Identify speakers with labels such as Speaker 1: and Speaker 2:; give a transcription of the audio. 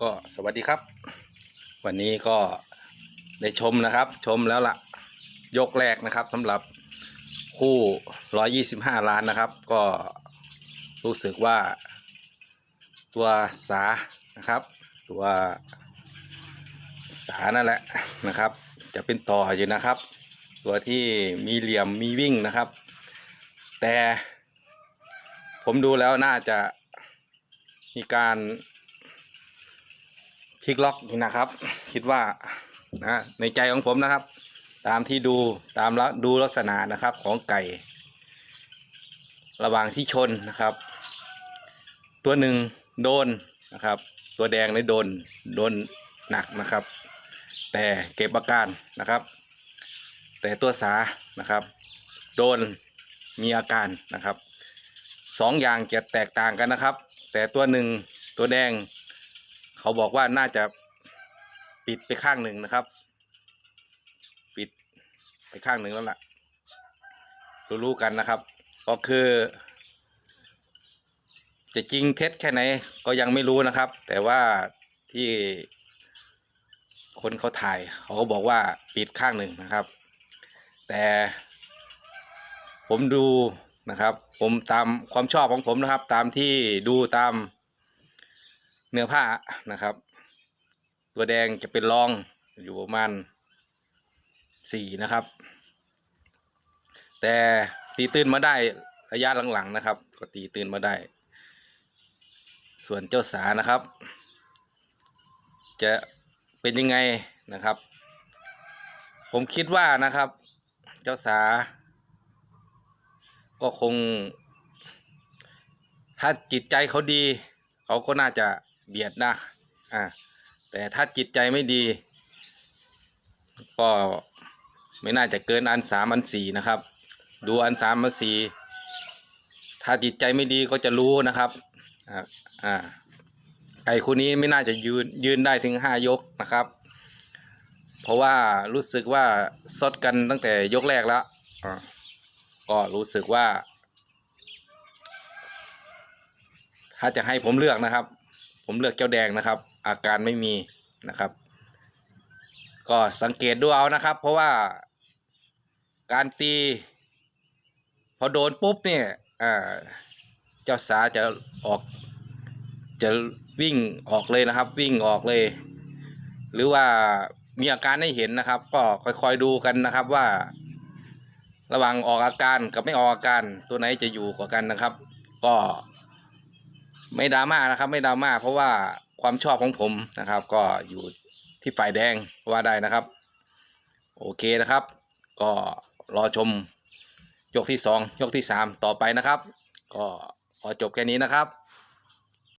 Speaker 1: ก็สวัสดีครับ วันนี้ก็ได้ชมนะครับ ชมแล้วละยกแรกนะครับสำหรับคู่ 125 ล้านนะครับ ก็รู้สึกว่า ตัวสานะครับ ตัวสานั่นแหละนะครับ จะเป็นต่ออยู่นะครับ ตัวที่มีเหลี่ยมมีวิ่งนะครับ แต่ผมดูแล้วน่าจะมีการ พลิกล็อกนี่นะครับ คิดว่านะในใจของผมนะครับ ตามที่ดูตามแล้วดูลักษณะนะครับของไก่ ระหว่างที่ชนนะครับ ตัวหนึ่งโดนนะครับ ตัวแดงในโดนโดนหนักนะครับ แต่เก็บอาการนะครับ แต่ตัวสานะครับ โดนมีอาการนะครับสองอย่างจะแตกต่างกันนะครับ แต่ตัวหนึ่งตัวแดง เขาบอกว่าน่าจะปิดไปข้างหนึ่งนะครับ ปิดไปข้างหนึ่งแล้วล่ะ รู้ๆกันนะครับ ก็คือ จะจริงเท็จแค่ไหนก็ยังไม่รู้นะครับ แต่ว่าที่คนเขาถ่ายเขาก็บอกว่าปิดข้างหนึ่งนะครับ แต่ผมดูนะครับ ผมตามความชอบของผมนะครับ ตามที่ดูตาม เนื้อผ้านะครับ ตัวแดงจะเป็นรองอยู่ประมาณสี่นะครับ แต่ตีตื่นมาได้ระยะหลังๆนะครับ ก็ตีตื่นมาได้ ส่วนเจ้าสานะครับ จะเป็นยังไงนะครับ ผมคิดว่านะครับ เจ้าสา ก็คง ถ้าจิตใจเขาดี เขาก็น่าจะ เบียดนะอ่าแต่ถ้าจิตใจไม่ดี ก็ไม่น่าจะเกินอันสามอันสี่นะครับ ดูอันสามอันสี่ถ้าจิตใจไม่ดีก็จะรู้นะครับอ่าอ่าไก่คู่นี้ไม่น่าจะยืนยืนได้ถึงห้ายกนะครับ เพราะว่ารู้สึกว่าซดกันตั้งแต่ยกแรกแล้วก็รู้สึกว่า ถ้าจะให้ผมเลือกนะครับ ผมเลือกเจ้าแดงนะครับ อาการไม่มีนะครับ ก็สังเกตดูเอานะครับ เพราะว่าการตี พอโดนปุ๊บเนี่ยเจ้าสาจะออกจะวิ่งออกเลยนะครับ วิ่งออกเลย หรือว่ามีอาการให้เห็นนะครับ ก็ค่อยๆดูกันนะครับว่า ระหว่างออกอาการกับไม่ออกอาการตัวไหนจะอยู่กว่ากันนะครับ ก็ ไม่ดราม่านะครับ ไม่ดราม่าเพราะว่าความชอบของผมนะครับ ก็อยู่ที่ฝ่ายแดงว่าได้นะครับ โอเคนะครับ ก็รอชมยกที่สองยกที่สามต่อไปนะครับ ก็ขอจบแค่นี้นะครับ